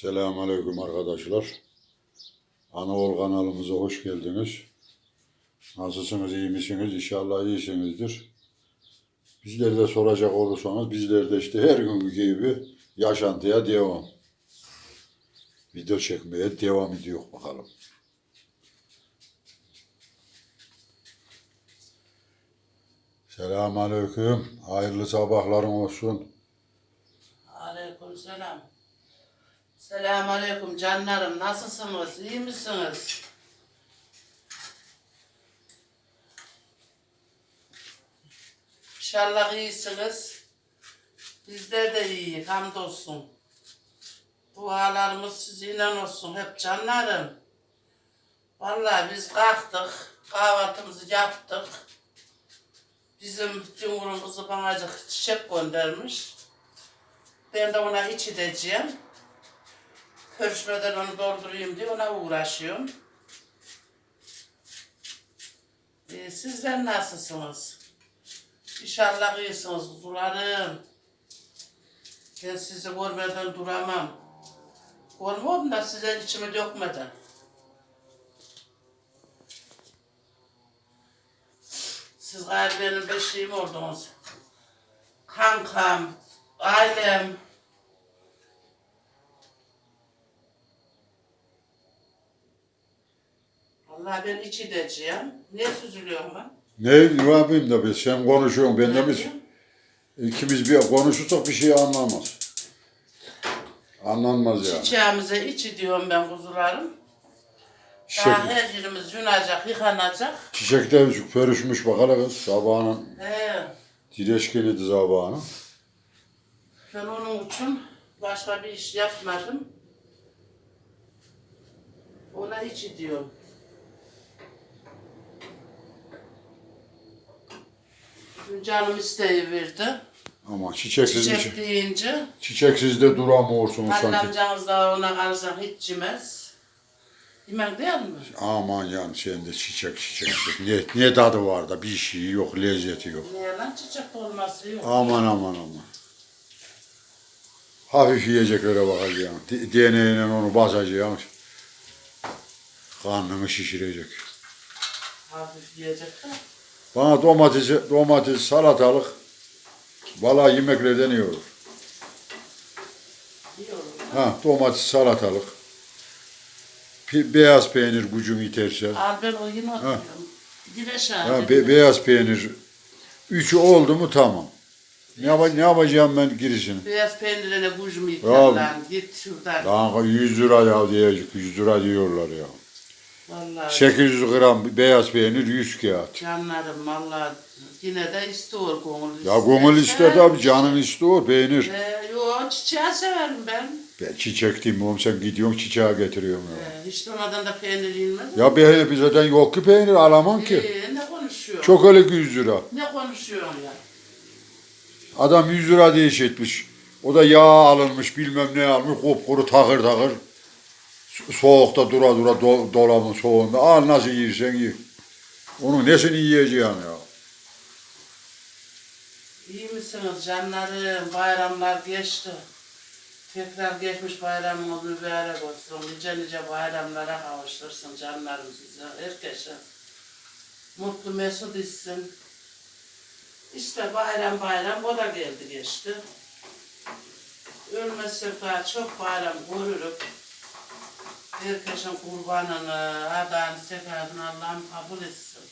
Selamünaleyküm arkadaşlar. Anaol kanalımıza hoş geldiniz. Nasılsınız, iyi misiniz? İnşallah iyisinizdir. Bizleri de soracak olursanız bizler de işte her günkü gibi yaşantıya devam. Video çekmeye devam ediyor bakalım. Selamünaleyküm. Hayırlı sabahların olsun. Aleyküm selam. Selamun aleyküm canlarım. Nasılsınız? İyi misiniz? İnşallah iyisiniz. Bizler de iyiyiz. Hamdolsun. Dualarımız sizinle olsun. Hep canlarım. Vallahi biz kalktık. Kahvaltımızı yaptık. Bizim Cumhur'un kızı bana çiçek göndermiş. Ben de ona iç edeceğim. Körüşmeden onu doldurayım diye ona uğraşıyorum. Ee, sizler nasılsınız? İnşallah iyisiniz kuzularım. Ben sizi görmeden duramam. Görmüyorum da size içimi dökmeden. Siz galiba benim beşiğim oldunuz. Kankam, ailem. Vallahi ben iç edeceğim. Niye süzülüyorum ben? Ne yapayım da biz sen konuşuyorsun ben de biz ikimiz bir konuşursak bir şey anlamaz. Anlanmaz yani. Çiçeğimize iç diyorum ben kuzularım. Çiçek, Daha her yerimiz yunacak, yıkanacak. çiçek de pörüşmüş bakalım kız sabahının He, direşkeniydi sabahının. ben onun için başka bir iş yapmadım. Ona iç diyorum. Canım isteği verdi. Ama çiçeksiz, Çiçek çiçek. deyince çiçeksiz de duramıyorsunuz sanki. amcanız da ona kalırsan hiç yemez. Yemek değil mi? Aman yani sen de çiçek çiçek. çiçek. Niye, niye tadı var da bir şey yok, lezzeti yok. Niye lan çiçek olması yok? Aman aman aman. Hafif yiyecek öyle bakacağım. D- DNA'yla onu basacağım. Karnını şişirecek. Hafif yiyecek de. Bana domatesi, domates, salatalık, valla yemeklerden iyi olur. Ha, domates, salatalık. Pi- beyaz peynir gücün iterse. Al ben o. Güneş Ha, abi. be- beyaz peynir. Üçü oldu mu tamam. Ne, yapa- ne yapacağım ben girişini? Beyaz peynirine Ya. yıkar lan. Git şuradan. Kanka 100 lira ya diyecek, 100 lira diyorlar ya. Vallahi 800 gram beyaz peynir 100 kağıt. canlarım vallahi yine de istiyor gönül. Ya gönül ister tabi canın istiyor peynir. Ee, yo çiçeği severim ben. Ben çiçek diyeyim oğlum sen gidiyorsun çiçeğe getiriyorsun ya. Ee, hiç durmadan da peynir yenmez. Ya be, bizden yok ki peynir alamam ki. Ee, ne konuşuyor? Çok öyle ki 100 lira. Ne konuşuyorsun ya? Adam 100 lira diye etmiş. O da yağ alınmış bilmem ne almış kupkuru takır takır. So- Soğukta dura dura do- dolabın soğuğunda. Al nasıl yiyirsen ye. Onun nesini yiyeceksin ya. İyi misiniz canlarım? Bayramlar geçti. Tekrar geçmiş bayramımız mübarek olsun. Nice nice bayramlara kavuştursun canlarım size. Herkese. Mutlu mesut etsin. İşte bayram bayram o da geldi geçti. Ölmezsek daha çok bayram görürük. Herkesin kurbanını, adını, sefasını Allah'ım kabul etsin.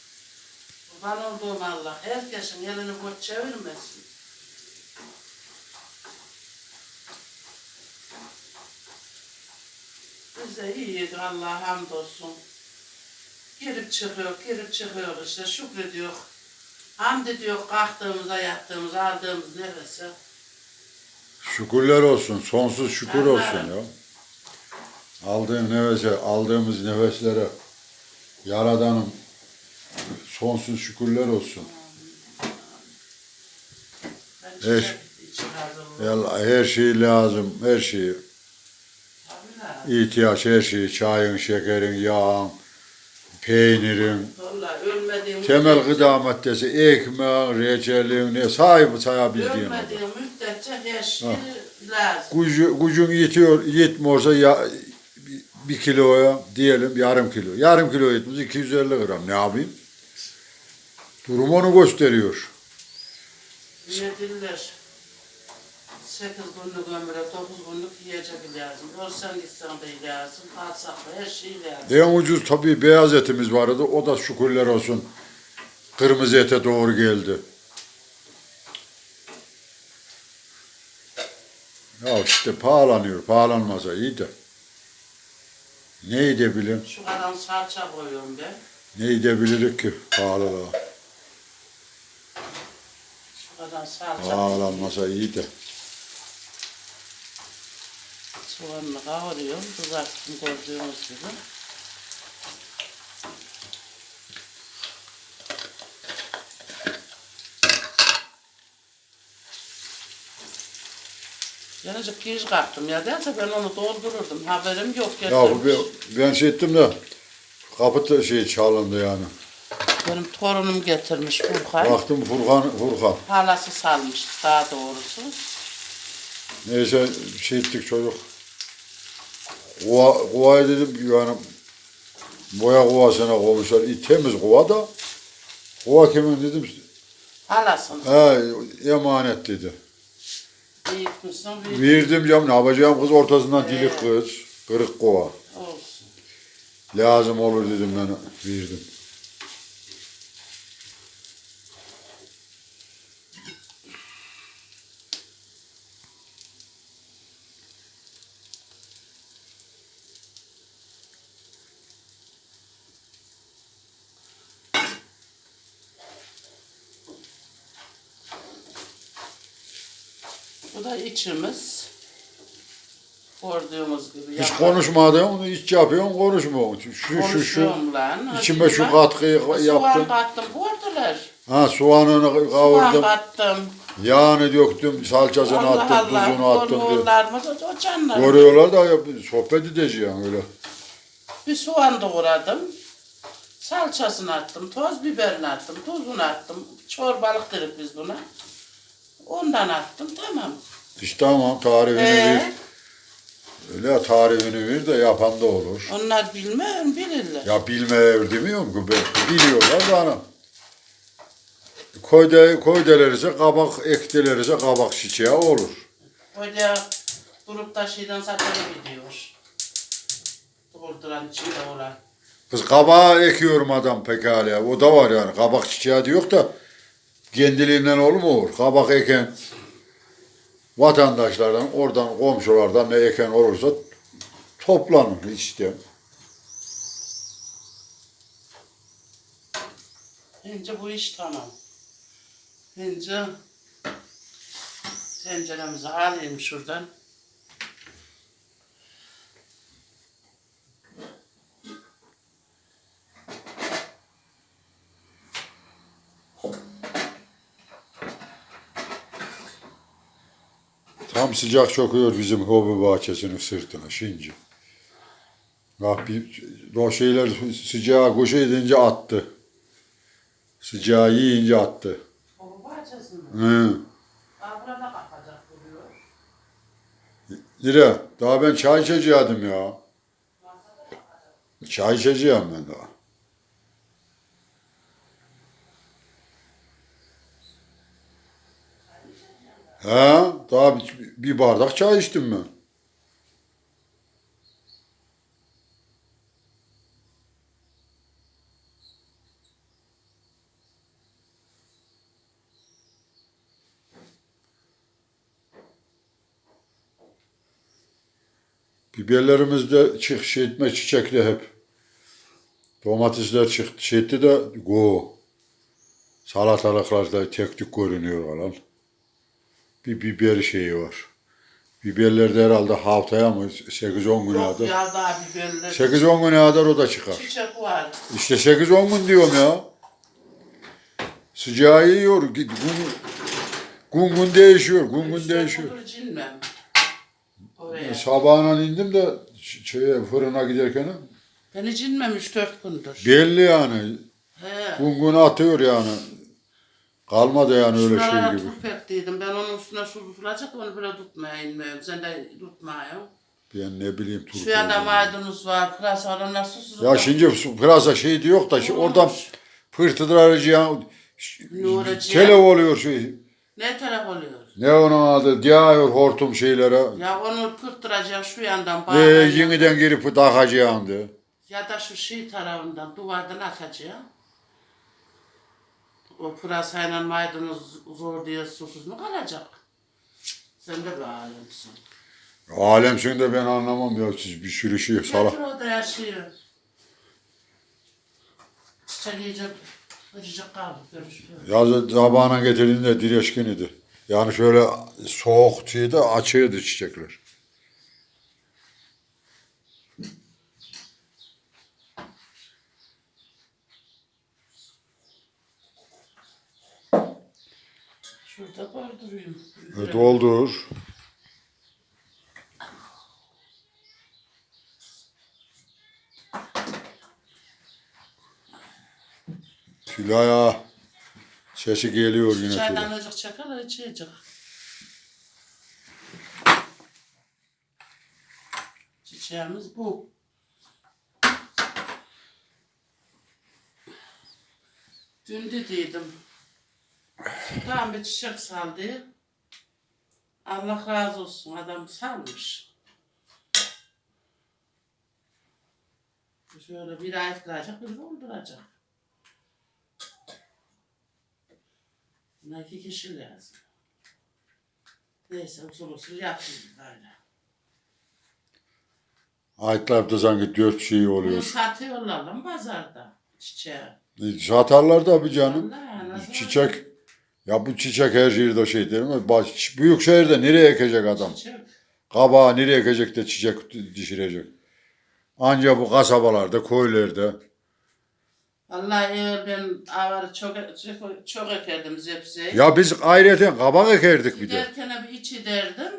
Kurban olduğum Allah herkesin elini boş çevirmesin. Biz de iyiyiz Allah'a hamdolsun. Girip çıkıyor, girip çıkıyor işte şükrediyor. Hamd ediyor kalktığımıza, yattığımıza, aldığımız nefese. Şükürler olsun. Sonsuz şükür olsun ya. Aldığın nefese, aldığımız nefeslere Yaradan'ım sonsuz şükürler olsun. Ben Evet. çiçek çıkardım. Ya her şey lazım, her şey la. ihtiyaç, her şey çayın, şekerin, yağın, peynirin, temel gıda maddesi, ekmeğin, reçelin, ne sahibi sayabildiğin. kadar. Ölmediğim müddetçe her şey Lazım. Gücü, gücün yetiyor, yetmiyorsa ya, bir- kiloya diyelim yarım kilo. Yarım kilo yetmez 250 gram ne yapayım? Durum onu gösteriyor. Ne diller? 8 günlük ömre 9 günlük yiyecek lazım. Ölsen gitsen de lazım. Alsak da her şey lazım. En ucuz tabii beyaz etimiz vardı. O da şükürler olsun. Kırmızı ete doğru geldi. Ya işte pahalanıyor. Pahalanmasa iyi de. Ne edebilirim? Şu kadar salça koyuyorum ben. Ne edebilirik ki pahalılığa? Şu kadar salça. Pahalanmasa iyi de. Soğanını kavuruyorum. Kızarttım gördüğünüz gibi. Gelecek geç kalktım ya derse ben onu doldururdum. Haberim yok Ya bu getirmiş. ben, şey ettim de kapı da şey çalındı yani. Benim torunum getirmiş Furkan. Baktım Furkan, Furkan. Halası salmış daha doğrusu. Neyse şey ettik çocuk. Kuva, kuvayı dedim yani boya kovasına koymuşlar. İyi, temiz kuva da. Kuva kimin dedim. Halasın. He emanet dedi. Büyük Verdim canım ne yapacağım kız ortasından dilik kız. Kırık kova. olsun. Lazım olur dedim ben verdim. Bu da içimiz. Gördüğümüz gibi. Hiç yaprak- konuşmadın onu hiç yapıyorsun konuşmuyorsun. Şu şu şu. Lan. İçime şu katkıyı Soğan yaptım. kattım. Gördüler. Ha soğanını Soğan kavurdum. kattım. Yağını döktüm, salçasını Allah attım, Allah. tuzunu attım diye. Görüyorlar mı? O canlar. Görüyorlar da ya, sohbet edeceğim öyle. Bir soğan doğradım. Salçasını attım. Toz biberini attım. Tuzunu attım. Çorbalık dedik biz buna. Ondan attım. Tamam. İşte tamam tarifini. Ee, Öyle ya, tarifini ver de yapan da olur. onlar bilmez bilirler. Ya bilmeyev demiyorum ki biliyorlar da anam. Koyde, koydelerse kabak ektilerse kabak çiçeği olur. Öyle grupta şeyden saçları gidiyor. Doğurduran içinde olan. Kız kabağı ekiyorum adam pekala. O da var yani. Kabak çiçeği de yok da kendiliğinden olur? Kabak eken vatandaşlardan, oradan komşulardan ne eken olursa toplanır işte. Bence bu iş tamam. Bence tenceremizi alayım şuradan. Tam sıcak çöküyor bizim hobi bahçesinin sırtına şimdi. Bak bir, o şeyler sıcağı kuş edince attı. Sıcağı yiyince attı. O bahçesi mi? Hı. Abrana kapacak duruyor. Nire, daha ben çay içeceğim ya. Çay içeceğim ben daha. Ha, daha bir, bir bardak çay içtim ben. Biberlerimiz de çık şey etme çiçekli hep. Domatesler çıktı şeydi de go. Salatalıklar da tek tük görünüyor falan. Bir biber şeyi var. Biberler de herhalde haftaya mı 8-10 güne Yok kadar. ya daha biberler. 8-10 güne kadar o da çıkar. Çiçek var. İşte 8-10 gün diyorum ya. Sıcağı yiyor. Gün, gün, gün değişiyor. Gün gün değişiyor. Kudur cinmem. Oraya. Sabahına indim de şeye, fırına giderken Ben hiç inmem 3-4 gündür. belli yani. He. Gün gün atıyor yani. Kalmadı yani öyle Şuralara şey gibi. turp ettiydim. Ben onun üstüne su tutulacak onu böyle tutmaya inmiyorum. Sen de tutmuyorsun. Ben ne bileyim turp Şu yanda olduğunu. maydanoz var, pırasa var, onlar susuz. Ya şimdi su- pırasa şey de yok da şu oradan pırtıdır. Nureciğim. Telev oluyor şey. Ne taraf oluyor? Ne onun adı? Diyor hortum şeylere. Ya onu pırttıracaksın şu yandan Ee, bağlayacaksın. yeniden girip takacaksın Ya da şu şey tarafından duvardan atacaksın. O pırasayla maydanoz zor diye susuz mu kalacak? Sen de bir alemsin. Alemsin de ben anlamam ya siz bir sürü şey sala. Getir orada yaşıyor. Çiçek yiyecek, acıcık kaldı, görüşürüz. Yazı zabağına getirdiğinde direşkin idi. Yani şöyle soğuk şeyde açığıydı çiçekler. Şurada dolduruyorum. Evet, doldur. Tülay'a sesi geliyor yine Çaydan azıcık çakal, içecek. Çiçeğimiz bu. Dün dediydim. Tam bir çiçek saldı. Allah razı olsun adam salmış. Şöyle bir ayıklayacak, bir dolduracak. Buna iki kişi lazım. Neyse usul usul yapayım böyle. Ayıtlar sanki dört şey Bunu oluyor. satıyorlar lan pazarda çiçeği. Satarlar da bir canım. Vallahi nasıl Çiçek. Ya bu çiçek her şehirde şey değil mi? Baş- Büyük şehirde nereye ekecek adam? Çiçek. Kabağı nereye ekecek de çiçek dişirecek? Anca bu kasabalarda, koylarda. Vallahi eğer ben avarı çok çok, çok ekerdim zepseyi. Ya biz ayrıyeten kabak ekerdik bir de. Giderken bir içi derdim.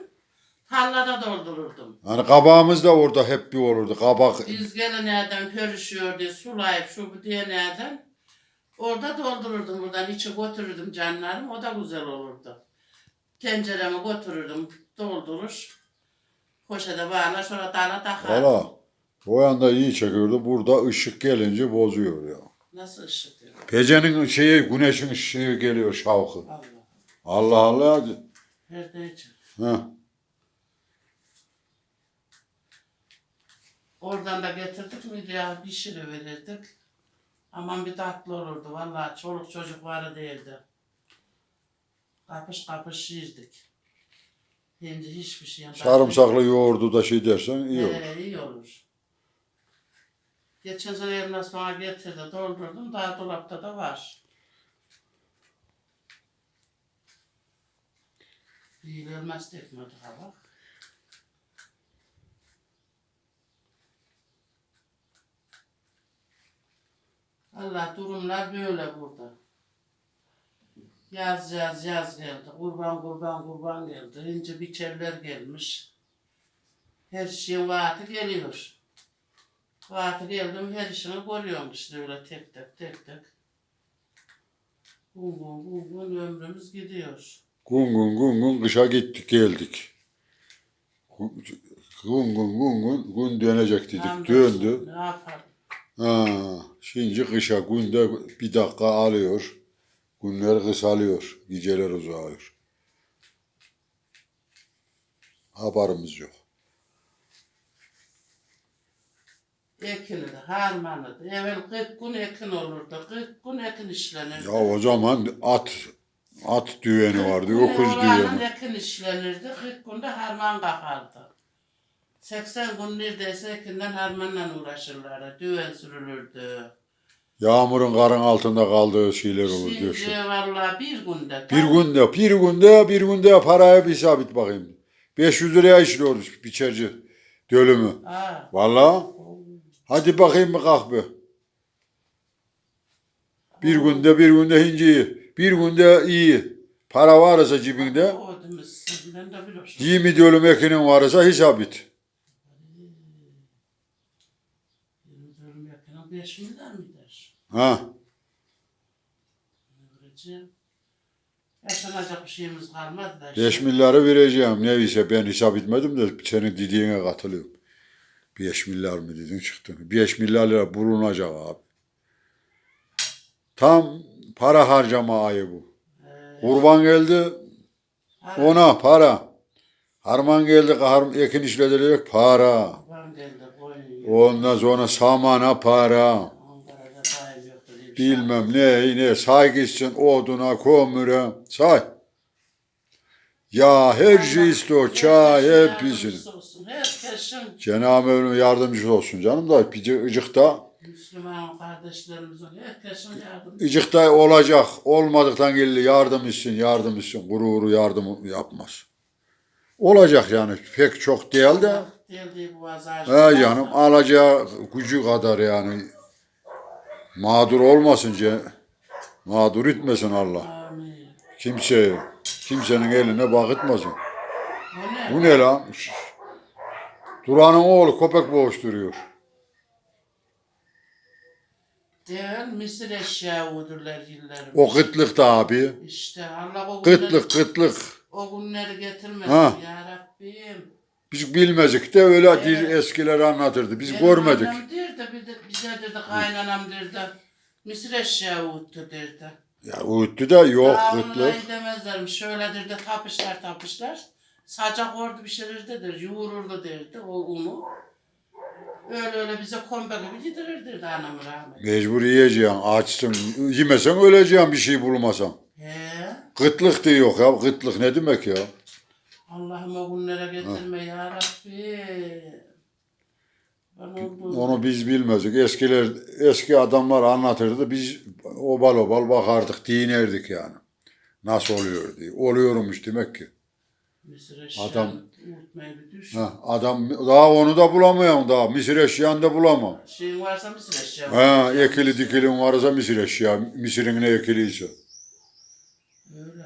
Tarlada doldururdum. Hani kabağımız da orada hep bir olurdu. Kabak. Biz gelin nereden körüşüyor diye sulayıp şu bu diye nereden. Orada doldururdum buradan içi götürürdüm canlarım o da güzel olurdu. Tenceremi götürürdüm doldurur. Poşete bağlar sonra dana takardım. Valla. O yanda iyi çekiyordu. Burada ışık gelince bozuyor ya. Nasıl ışık diyor. Gecenin şeyi, güneşin şeyi geliyor şavkı. Allah. Allah Allah. Nerede için? Heh. Oradan da getirdik mi ya pişiriverirdik. Aman bir tatlı olurdu vallahi çoluk çocuk varı değildi. Kapış kapış yiyirdik. Şimdi hiçbir şey yapmadık. Sarımsaklı yoğurdu da şey dersen iyi olur. Ee, iyi olur. Geçen sene elimden sonra getirdi, doldurdum. Daha dolapta da var. İyi ölmez tekmedi hava. Allah durumlar böyle burada. Yaz yaz yaz geldi. Kurban kurban kurban geldi. İnce biçerler gelmiş. Her şeyin vakti geliyor. Vakti geldi mi her işini görüyorum işte öyle tek tek tek tek. Gün gün gün gün ömrümüz gidiyor. Gün gün gün gün kışa gittik geldik. Gün gün gün gün gün dönecek dedik. Döndü. Ne yapalım? Ha, şimdi kışa günde bir dakika alıyor. Günler kısalıyor. Geceler uzağıyor. Haberimiz yok. Ekini de harmanı da. Evvel 40 gün ekin olurdu. 40 gün ekin işlenirdi. Ya o zaman at at düğeni vardı, öküz gün oranın düğeni. ekin işlenirdi. 40 günde harman kapardı. 80 gün neredeyse ekinden harmanla uğraşırlardı. Düven sürülürdü. Yağmurun karın altında kaldığı şeyler olur. Şimdi vallahi bir günde. Bir günde, bir günde, bir günde paraya bir sabit bakayım. 500 liraya işliyoruz biçerci dölümü. Aa, Vallahi. Hadi bakayım bir kahve. Bir günde, bir günde hinci. Bir günde iyi. Para varsa cebinde. o demişsin. Ben de biliyorum. 20 dönüm ekinin varsa hesabit. Diyorum yakına 5 milyar mı der? Ha. Öğreteceğim. Yaşanacak bir şeyimiz kalmadı da. 5 milyarı vereceğim. Neyse ben hesap etmedim de senin dediğine katılıyorum. 5 milyar mı dedin çıktı. 5 milyar lira bulunacak abi. Tam para harcama ayı bu. Ee, Kurban geldi para- ona para. Harman geldi har ekin işledirecek para. Kurban geldi, koyun yok. Ondan sonra samana para. Bilmem ne ne say gitsin oduna kömüre say. Ya her şey istiyor çay hep bizim. Cenab-ı Mevlam yardımcısı olsun canım da ıcıkta Müslüman kardeşlerimizin herkesin yardımcısı. ıcıkta olacak olmadıktan geldi yardım etsin yardım etsin kuru yardım yapmaz. Olacak yani pek çok değil de Bu azar. he canım alacağı gücü kadar yani mağdur olmasın ce mağdur etmesin Allah. Amin. Kimse kimsenin eline bakıtmasın. Bu ne? Bu ne lan? Şş. Duran'ın oğlu köpek boğuşturuyor. Değil, misir eşya udurlar yıllarım. O kıtlıkta abi. İşte Allah o günleri, Kıtlık kıtlık. o günleri getirmesin Ha. ya Rabbim. Biz bilmezdik de öyle Evet. dir eskiler anlatırdı. Biz Benim görmedik. annem derdi, bir de, bize dedi kaynanam derdi. Misir eşya uddu derdi. Ya uyuttu da yok Daha kıtlık. onunla demezlermiş. Şöyle derdi tapışlar tapışlar. Sacak ordu pişirirdi der. Yoğururdu derdi o unu. Öyle öyle bize kombe gibi yedirir derdi anam rahmet. Mecbur yiyeceksin. Açsın. Yemesen öleceksin bir şey bulmasan. He. Kıtlık da yok ya. Kıtlık ne demek ya? Allah'ım o günlere getirme ya Rabbi. Onu biz bilmezdik. Eskiler, eski adamlar anlatırdı. Biz obal obal bakardık, dinlerdik yani. Nasıl oluyor diye. Oluyormuş demek ki. Eşya Adam-. Ha, adam daha onu da bulamıyorum daha. Misir eşyan da bulamam. Şeyin varsa mısır eşya. Ha, ekili dikilin varsa misir eşya. Misirin ne ekiliyse. Öyle.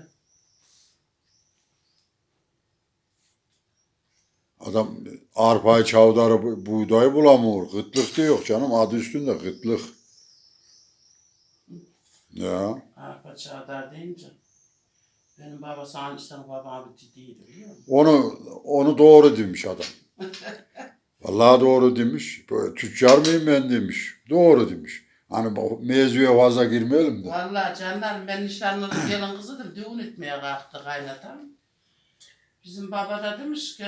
Adam arpayı, çavdarı, bu- buğdayı bulamıyor. Kıtlık da yok canım. Adı üstünde kıtlık. Ya. Arpa çağdar deyince. Benim baba Sanistan'ın babam dediydi biliyor musun? Onu onu doğru demiş adam. Vallahi doğru demiş. Böyle tüccar mıyım ben demiş. Doğru demiş. Hani mevzuya fazla girmeyelim de. Vallahi canlar ben nişanlının gelin kızıdır. Düğün etmeye kalktı kaynatam. Bizim baba da demiş ki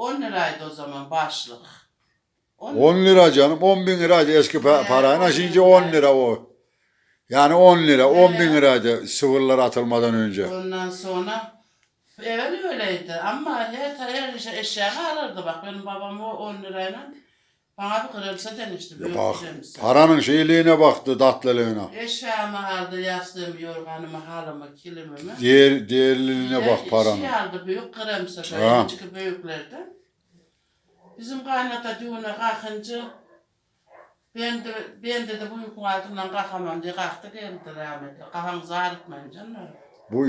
10 liraydı o zaman başlık. 10 10 lira canım. 10 bin liraydı eski pa- He, parayla. 10 Şimdi lira. 10 lira o. Yani 10 lira. 10 bin liraydı sıvırlar atılmadan önce. Ondan sonra evvel öyleydi ama her her şey eşyanı alırdı bak benim babam o 10 lirayla bana bir kırılsa demişti. Ya bak paranın şeyliğine baktı tatlılığına. Eşyamı aldı, yastığımı, yorganımı, halımı, kilimimi. Değer, değerliliğine bak Şey paranın. aldı büyük şöyle küçük büyüklerden. Bizim kaynata düğüne kalkınca ben de, ben de, de bu yükün altından kalkamam diye kalktı geldi rahmetli. Kafamızı ağrıtmayın canım. Bu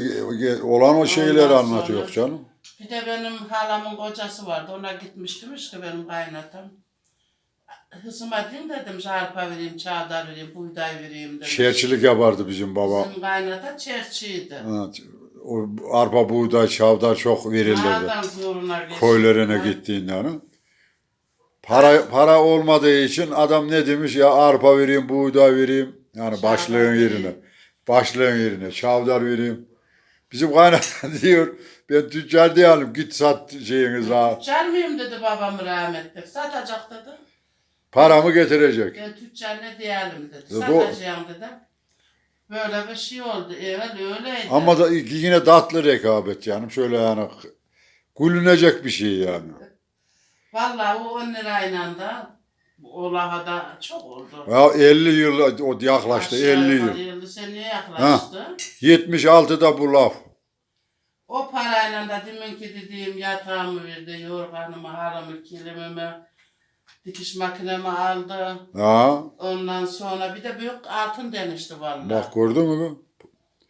olan o şeyler anlatıyor canım. Bir de benim halamın kocası vardı. Ona gitmiş demiş ki benim kaynatam. Hısıma diyeyim dedim. Arpa vereyim, çağdar vereyim, buğday vereyim demiş. Şerçilik yapardı bizim baba. Bizim kaynata çerçiydi. Evet, o arpa, buğday, çavdar çok verirlerdi. Nereden zoruna geçti? Köylerine gittiğinde yani. Para, para olmadığı için adam ne demiş ya arpa vereyim, buğday vereyim. Yani Çavdar başlığın vereyim. yerine. Başlığın yerine. Çavdar vereyim. Bizim kaynatan diyor ben tüccar değilim git sat şeyiniz ha. Tüccar mıyım dedi babam rahmetli. Satacak dedi. Paramı getirecek. Ben tüccar ne diyelim dedi. Ya bu- Satacağım dedi. Böyle bir şey oldu. Evet öyleydi. Ama da yine tatlı rekabet yani. Şöyle yani gülünecek bir şey yani. Vallahi o 10 lirayla da olaha da çok oldu. Ya 50 yıl o yaklaştı Aşağı 50 yukarı yıl. 50 seneye yaklaştı. 76'da bu laf. O parayla da deminki dediğim yatağımı verdi, yorganımı, halımı, kilimimi, dikiş makinemi aldı. Ha, Ondan sonra bir de büyük altın denişti vallahi. bak gördün mü?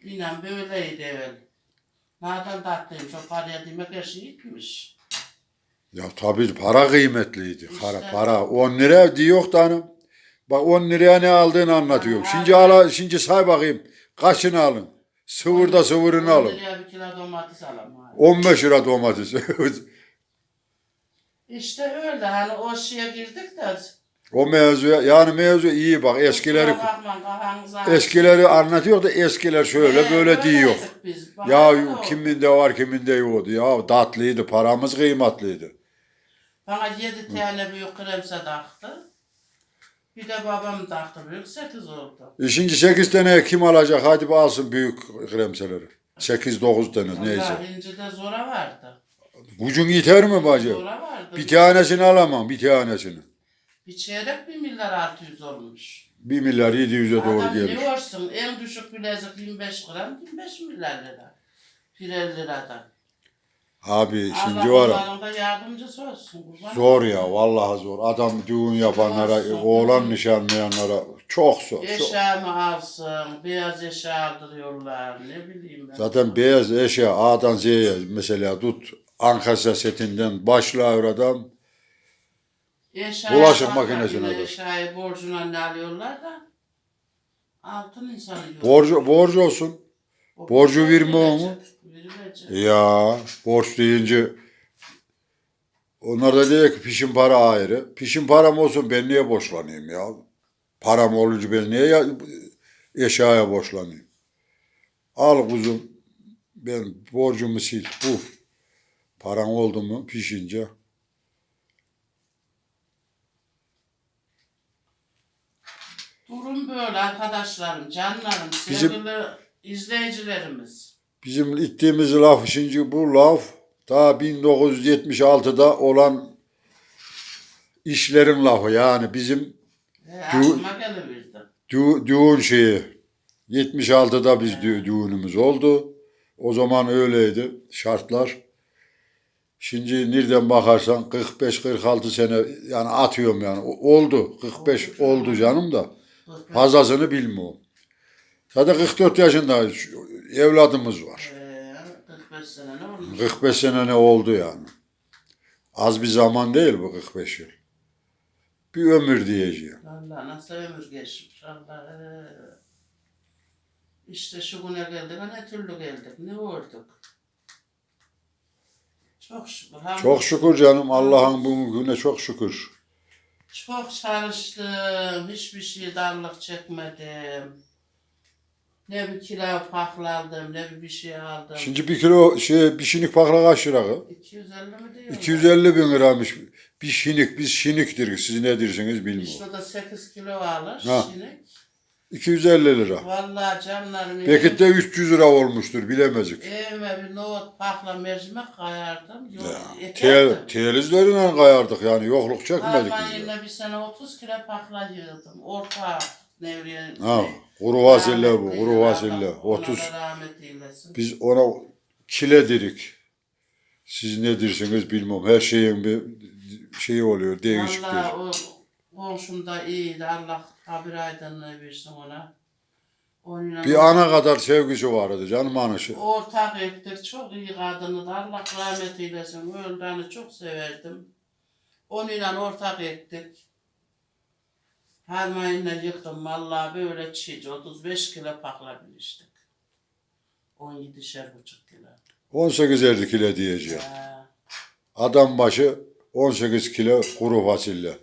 İnan böyleydi evvel. Nereden tatlıymış o paraya demek her şey gitmiş. Ya tabii para kıymetliydi. Para, para. 10 lira diyor da hanım. Bak 10 liraya ne aldığını anlatıyor. Ha, Şimdi ala, şimdi say bakayım. Kaçını alın? Sıvırda sıvırını 10 alın. liraya bir kilo domates alalım. abi. 15 lira domates. İşte öyle hani o şeye girdik de. o mevzuya yani mevzu iyi bak eskileri eskileri anlatıyor da eskiler şöyle Ee, böyle diyor. biz. Ya kiminde var kiminde yoktu. Ya tatlıydı paramız kıymatlıydı. Bana yedi tane büyük kremse taktı. Bir de babam taktı büyük sekiz oldu. E şimdi 8 tane kim alacak? Hadi alsın büyük kremseleri. 8-9 tane neyse. Allah incide zora vardı. Gücün yeter mi bacı? Zora vardı. Bir tanesini alamam bir tanesini. Bir çeyrek bir milyar 600 olmuş. 1 milyar 700'e doğru Adam gelir. diyorsun en düşük bilezik 25 gram 25 milyar lira. Birer liradan. Abi Allah şimdi var ya, onların da yardımcısı olsun. kurban. zor ya vallahi zor. Adam düğün yapanlara, Zor, zor. oğlan nişanlayanlara çok zor. Çok. Mı alsın, beyaz eşya aldırıyorlar, ne bileyim ben. Zaten beyaz eşya A'dan Z'ye mesela tut Ankara setinden başla adam Eşyaya bulaşık makinesine de. Eşyayı borcuna ne alıyorlar da. Altın insanı yok. borcu, borcu olsun. O borcu verme o mu? Ya borç deyince onlar da diyor ki pişin para ayrı. Pişin param olsun ben niye borçlanayım ya? Param olunca ben niye ya, eşyaya borçlanayım? Al kuzum ben borcumu sil. Bu. Paran oldu mu pişince. Durum böyle arkadaşlarım, canlarım, Bizim- sevgili izleyicilerimiz. Bizim ittiğimiz laf şimdi bu laf ta 1976'da olan işlerin lafı yani bizim E, aklıma geliverdi. Dü- düğün şeyi 76'da biz dü- düğünümüz oldu. O zaman öyleydi şartlar. Şimdi nereden bakarsan 45-46 sene yani atıyorum yani oldu 45 oldu canım da fazlasını bilmiyorum. Zaten 44 yaşında evladımız var. Ee, 45 sene ne olmuş? 45 sene ne oldu yani. Az bir zaman değil bu 45 yıl. Bir ömür diyeceğim. Allah nasıl ömür geçmiş. Allah. ee. İşte şu güne geldik, ne türlü geldik, ne olduk. Çok şükür. hamdolsun. Çok şükür canım Allah'ın bu güne çok şükür. Çok çalıştım, hiçbir şey darlık çekmedim. Ne bir kilo pakladım, ne bir bir şey aldım. Şimdi bir kilo şey bir şinik pakla kaç lira? kız? 250 mi diyor? 250 bin liramış. Bir şinik, biz şiniktir. Siz ne dirsiniz bilmiyorum. İşte o da 8 kilo alır Ha. şimdi. 250 lira. Vallahi canlarım. Belki de 300 lira olmuştur bilemezik. Evime bir nohut pakla mercimek kayardım. Yok, Ya, yeterdi. tel, telizleriyle kayardık yani yokluk çekmedik biz. Almanya'da bir sene 30 kilo pakla yığdım. Orta nevriye. Ha, kuru fasulye bu, kuru fasulye. 30. 30. rahmet eylesin. Biz ona dedik. Siz ne dirsiniz bilmem. Her şeyin bir şeyi oluyor, değişiklik. Vallahi o komşum da iyiydi. Allah kabir aydınlığı versin ona. Onunla Bir ana kadar sevgisi vardı canım anışı. Ortak ettik. Çok iyi kadını da Allah rahmet eylesin. Öldüğünü çok severdim. Onunla ortak ettik. Harmayınla yıktım. Vallahi böyle çiğ. 35 kilo paklabilmiştik. 17'şer buçuk kilo. 18 erdi kile diyeceğim. Ha, Adam başı 18 kilo kuru fasulye.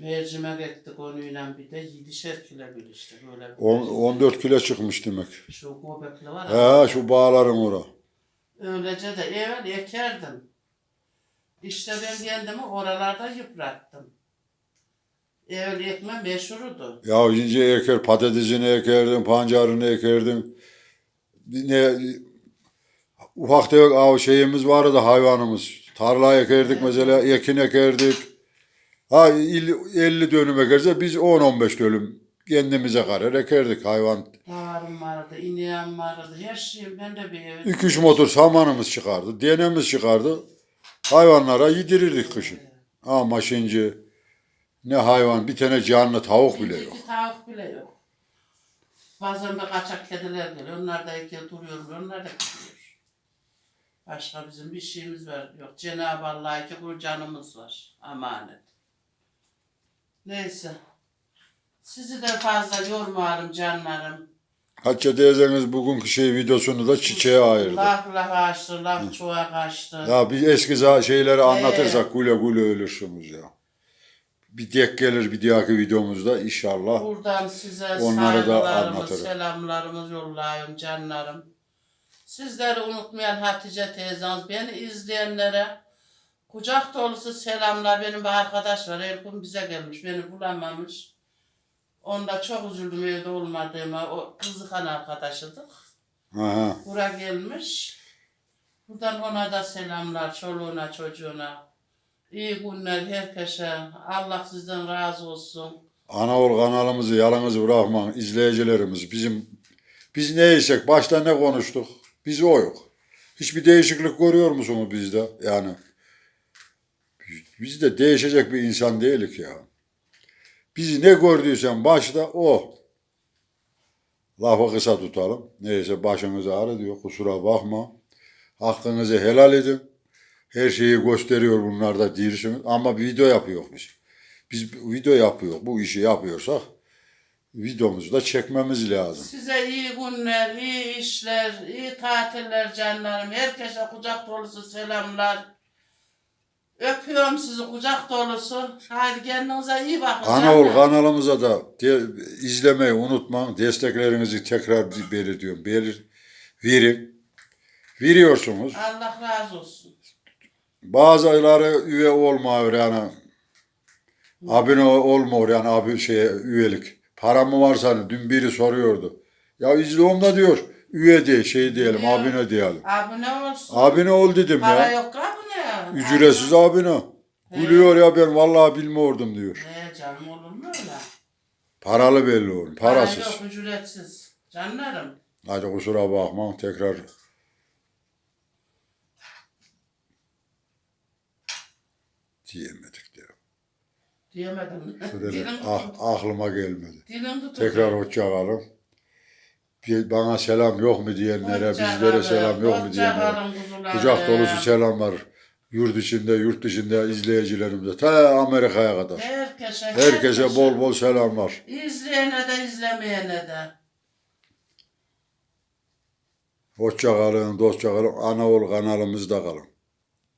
Mercimek ektik onunla bir de 7'şer kilo biliştik. Öyle bir On- 14 kilo çıkmış demek. Şu göbekli var ya. He şu bağların ora. Öylece de evvel ekerdim. İşte ben kendimi oralarda yıprattım. Evvel ekme meşhurudu. Ya ince eker, patatesini ekerdin, pancarını ekerdin. Ne, ufak tefek av şeyimiz vardı hayvanımız. Tarla ekerdik mesela, ekin ekerdik. Ha il- 50 dönüm ekerse biz 10-15 dönüm kendimize karar ekerdik hayvan. Davarım vardı, ineğim vardı, her şeyim ben de bir evvel. 2-3 motor samanımız çıkardı, denemiz çıkardı. Hayvanlara yedirirdik kışın. Ama şimdi ne hayvan, bir tane canlı tavuk bile yok. İki tavuk bile yok. Bazen de kaçak kediler geliyor. Onlar da iki duruyor, onlar da gidiyor. Başka bizim bir şeyimiz var. Yok Cenab-ı Allah'a iki kul canımız var. Emanet. Neyse. Sizi de fazla yormayalım canlarım. Hatice teyzeniz bugünkü şey videosunu da çiçeğe ayırdı. Laf laf açtı, laf çuva kaçtı. Ya bir eski şeyleri anlatırsak güle güle ölürsünüz ya. Bir dek gelir bir dahaki videomuzda inşallah. Buradan size Onları da anlatırım. selamlarımız yollayayım canlarım. Sizleri unutmayan Hatice teyzeniz, beni izleyenlere kucak dolusu selamlar. Benim bir arkadaş var, gün bize gelmiş, beni bulamamış. Onda çok üzüldüm evde olmadığıma, o kızıkan arkadaşıdık. Aha. Bura gelmiş. Buradan ona da selamlar, çoluğuna, çocuğuna. İyi günler herkese. Allah sizden razı olsun. Anaol kanalımızı yalnız bırakmayın izleyicilerimiz. Bizim biz neysek başta ne konuştuk? Biz o yok. Hiçbir değişiklik görüyor musunuz bizde? Yani biz de değişecek bir insan değilik ya. Biz ne gördüysen başta o. Lafı kısa tutalım. Neyse başınız ağrı diyor. Kusura bakma. Hakkınızı helal edin. Her şeyi gösteriyor bunlar da diyorsunuz. Ama video yapıyor biz. Biz video yapıyor. Bu işi yapıyorsak videomuzu da çekmemiz lazım. Size iyi günler, iyi işler, iyi tatiller canlarım. Herkese kucak dolusu selamlar. Öpüyorum sizi kucak dolusu. Hadi kendinize iyi bakın. Anaol kanalımıza da de, izlemeyi unutmayın. Desteklerinizi tekrar belirtiyorum. Belir, verin. Veriyorsunuz. Allah razı olsun. Bazıları üye olmuyor yani. Abone olmuyor yani abi şeye üyelik. Para mı var sana? Dün biri soruyordu. Ya izliyorum diyor. Üye diye şey diyelim, Ya. abone diyelim. Abone olsun. Abone ol dedim Para ya. yok abone. Ücretsiz abone. Gülüyor ya ben vallahi bilmiyordum diyor. He canım olur mu öyle? Paralı belli olur. Parasız. Para yok ücretsiz. Canlarım. Hadi kusura bakma tekrar diyemedik diyor. Diyemedim. Şöyle ah, aklıma gelmedi. Dilim tutuldu. Tekrar hoşça kalın. Bir bana selam yok mu diyenlere, Hoşça bizlere kalın, selam yok mu hoşça diyenlere. kalın kuzularım. Kucak dolusu selamlar. Yurt içinde, yurt dışında izleyicilerimize. Ta Amerika'ya kadar. Herkese, Herkese bol bol selamlar. İzleyene de izlemeyene de. Hoşça kalın, dostça kalın. Anaol kanalımızda kalın.